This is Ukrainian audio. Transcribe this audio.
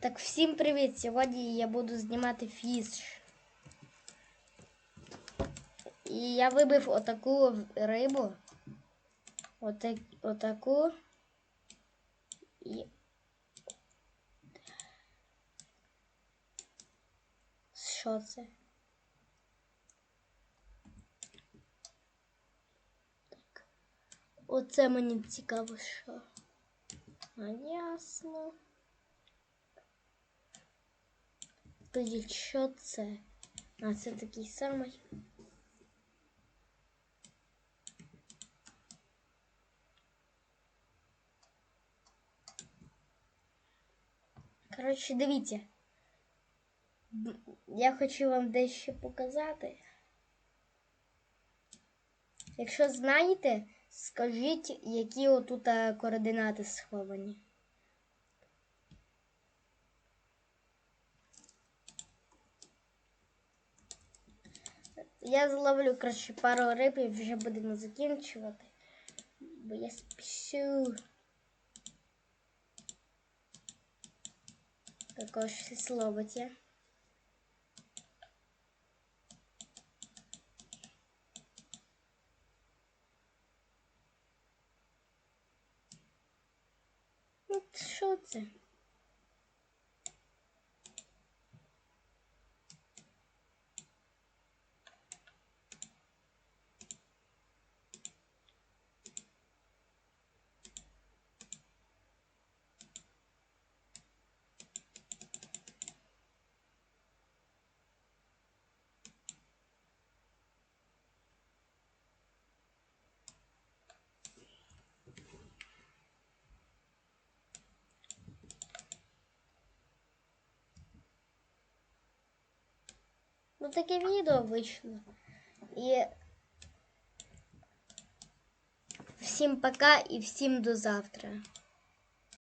Так, всім привіт! Сьогодні я буду знімати фіш. І я вибив отаку рибу. Отак, отаку. І... Що це? Так. Оце мені цікаво, що. А ясно. Що це? А, це такий самий. Коротше, дивіться. Я хочу вам дещо показати. Якщо знаєте, скажіть, які отут е, координати сховані. Я зловлю, коротше, пару риб і вже будемо закінчувати. Бо я спішу. Також щось ловить я. Ну, що це? Ну таке відео вийшло. І всім пока і всім до завтра.